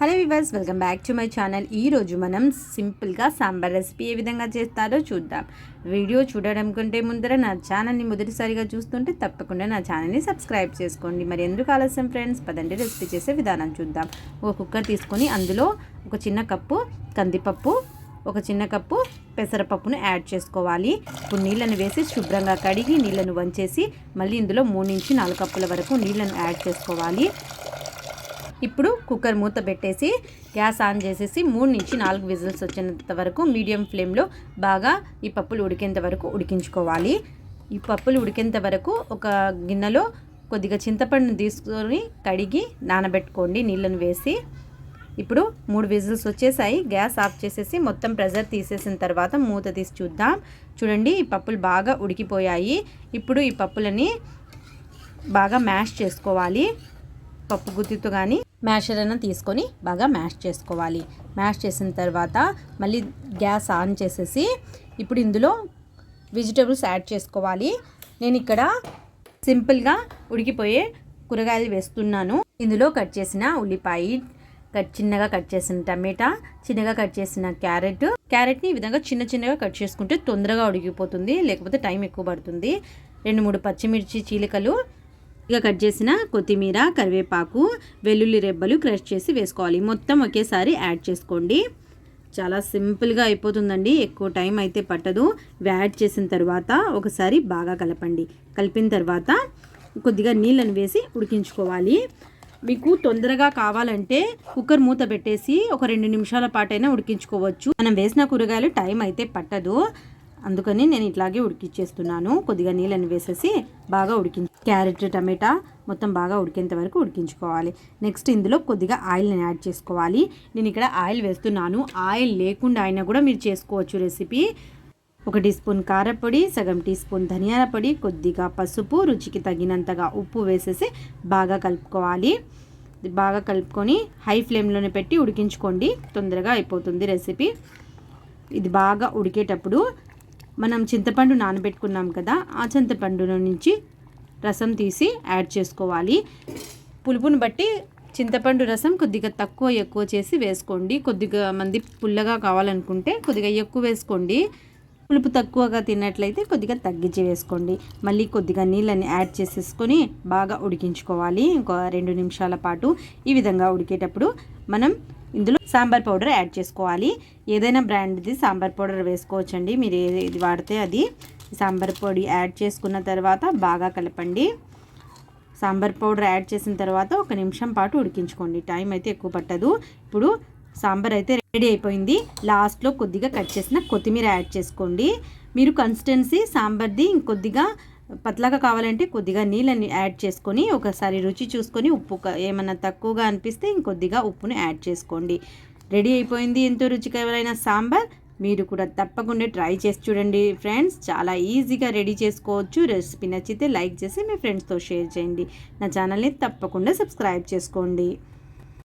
Hello viewers welcome back to my channel. ఈరోజు మనం సింపుల్గా సాంబార్ రెసిపీ ఏ విధంగా చేస్తారో చూద్దాం. వీడియో చూడడం కంటే ముందర నా ఛానల్ని మొదటిసారిగా చూస్తుంటే తప్పకుండా నా ఛానల్ని సబ్స్క్రైబ్ చేసుకోండి. మరి ఎందుకు ఆలస్యం ఫ్రెండ్స్? పదండి రెసిపీ చేసే విధానం చూద్దాం. ఒక కుక్కర్ తీసుకొని అందులో ఒక చిన్న కప్పు కందిపప్పు ఒక చిన్న కప్పు పెసరపప్పును యాడ్ చేసుకోవాలి. ఇప్పుడు నీళ్ళను వేసి శుభ్రంగా కడిగి నీళ్ళను వంచేసి మళ్ళీ ఇందులో మూడు నుంచి నాలుగు కప్పుల వరకు నీళ్ళను యాడ్ చేసుకోవాలి. ఇప్పుడు కుక్కర్ మూత పెట్టేసి గ్యాస్ ఆన్ చేసేసి మూడు నుంచి నాలుగు విజిల్స్ వచ్చేంత వరకు మీడియం ఫ్లేమ్లో బాగా ఈ పప్పులు ఉడికేంత వరకు ఉడికించుకోవాలి. ఈ పప్పులు ఉడికేంత వరకు ఒక గిన్నెలో కొద్దిగా చింతపండును తీసుకొని కడిగి నానబెట్టుకోండి నీళ్ళను వేసి. ఇప్పుడు మూడు విజిల్స్ వచ్చేసాయి. గ్యాస్ ఆఫ్ చేసేసి మొత్తం ప్రెజర్ తీసేసిన తర్వాత మూత తీసి చూద్దాం. చూడండి ఈ పప్పులు బాగా ఉడికిపోయాయి. ఇప్పుడు ఈ పప్పులని బాగా మ్యాష్ చేసుకోవాలి. పప్పు గుత్తితో కానీ మ్యాషర్ తీసుకొని బాగా మ్యాష్ చేసుకోవాలి. మ్యాష్ చేసిన తర్వాత మళ్ళీ గ్యాస్ ఆన్ చేసేసి ఇప్పుడు ఇందులో వెజిటేబుల్స్ యాడ్ చేసుకోవాలి. నేను ఇక్కడ సింపుల్గా ఉడికిపోయే కూరగాయలు వేస్తున్నాను. ఇందులో కట్ చేసిన ఉల్లిపాయ కట్ చిన్నగా కట్ చేసిన టమాటా చిన్నగా కట్ చేసిన క్యారెట్. క్యారెట్ని ఈ విధంగా చిన్న చిన్నగా కట్ చేసుకుంటే తొందరగా ఉడికిపోతుంది లేకపోతే టైం ఎక్కువ పడుతుంది. రెండు మూడు పచ్చిమిర్చి చీలికలు ఇక కట్ చేసిన కొత్తిమీర కరివేపాకు వెల్లుల్లి రెబ్బలు క్రష్ చేసి వేసుకోవాలి. మొత్తం ఒకేసారి యాడ్ చేసుకోండి. చాలా సింపుల్గా అయిపోతుందండి. ఎక్కువ టైం అయితే పట్టదు. యాడ్ చేసిన తర్వాత ఒకసారి బాగా కలపండి. కలిపిన తర్వాత కొద్దిగా నీళ్ళని వేసి ఉడికించుకోవాలి. మీకు తొందరగా కావాలంటే కుక్కర్ మూత పెట్టేసి ఒక రెండు నిమిషాల పాటైనా ఉడికించుకోవచ్చు. మనం వేసిన కూరగాయలు టైం అయితే పట్టదు. అందుకని నేను ఇట్లాగే ఉడికిచ్చేస్తున్నాను. కొద్దిగా నీళ్ళని వేసేసి బాగా ఉడికి క్యారెట్ టమాటా మొత్తం బాగా ఉడికేంత వరకు ఉడికించుకోవాలి. నెక్స్ట్ ఇందులో కొద్దిగా ఆయిల్ని యాడ్ చేసుకోవాలి. నేను ఇక్కడ ఆయిల్ వేస్తున్నాను. ఆయిల్ లేకుండా అయినా కూడా మీరు చేసుకోవచ్చు రెసిపీ. ఒక టీ స్పూన్ కారపొడి సగం టీ స్పూన్ ధనియాల పొడి కొద్దిగా పసుపు రుచికి తగినంతగా ఉప్పు వేసేసి బాగా కలుపుకోవాలి. బాగా కలుపుకొని హై ఫ్లేమ్లోనే పెట్టి ఉడికించుకోండి. తొందరగా అయిపోతుంది రెసిపీ. ఇది బాగా ఉడికేటప్పుడు మనం చింతపండు నానబెట్టుకున్నాం కదా ఆ చింతపండులో నుంచి రసం తీసి యాడ్ చేసుకోవాలి. పులుపును బట్టి చింతపండు రసం కొద్దిగా తక్కువ ఎక్కువ చేసి వేసుకోండి. కొద్దిగా మంది పుల్లగా కావాలనుకుంటే కొద్దిగా ఎక్కువ వేసుకోండి. పులుపు తక్కువగా తిన్నట్లయితే కొద్దిగా తగ్గించి వేసుకోండి. మళ్ళీ కొద్దిగా నీళ్ళని యాడ్ చేసేసుకొని బాగా ఉడికించుకోవాలి. ఇంకో రెండు నిమిషాల పాటు ఈ విధంగా ఉడికేటప్పుడు మనం ఇందులో సాంబార్ పౌడర్ యాడ్ చేసుకోవాలి. ఏదైనా బ్రాండ్ది సాంబార్ పౌడర్ వేసుకోవచ్చండి. మీరు ఏది వాడితే అది సాంబార్ పొడి యాడ్ చేసుకున్న తర్వాత బాగా కలపండి. సాంబార్ పౌడర్ యాడ్ చేసిన తర్వాత ఒక నిమిషం పాటు ఉడికించుకోండి. టైం అయితే ఎక్కువ పట్టదు. ఇప్పుడు సాంబార్ అయితే రెడీ అయిపోయింది. లాస్ట్లో కొద్దిగా కట్ చేసిన కొత్తిమీర యాడ్ చేసుకోండి. మీరు కన్సిస్టెన్సీ సాంబార్ది ఇంకొద్దిగా పతలాగా కావాలంటే కొద్దిగా నీళ్ళని యాడ్ చేసుకొని ఒకసారి రుచి చూసుకొని ఉప్పు ఏమన్నా తక్కువగా అనిపిస్తే ఇంకొద్దిగా ఉప్పుని యాడ్ చేసుకోండి. రెడీ అయిపోయింది ఎంతో రుచికరమైన సాంబార్. మీరు కూడా తప్పకుండా ట్రై చేసి చూడండి ఫ్రెండ్స్. చాలా ఈజీగా రెడీ చేసుకోవచ్చు. రెసిపీ నచ్చితే లైక్ చేసి మీ ఫ్రెండ్స్తో షేర్ చేయండి. నా ఛానల్ని తప్పకుండా సబ్స్క్రైబ్ చేసుకోండి.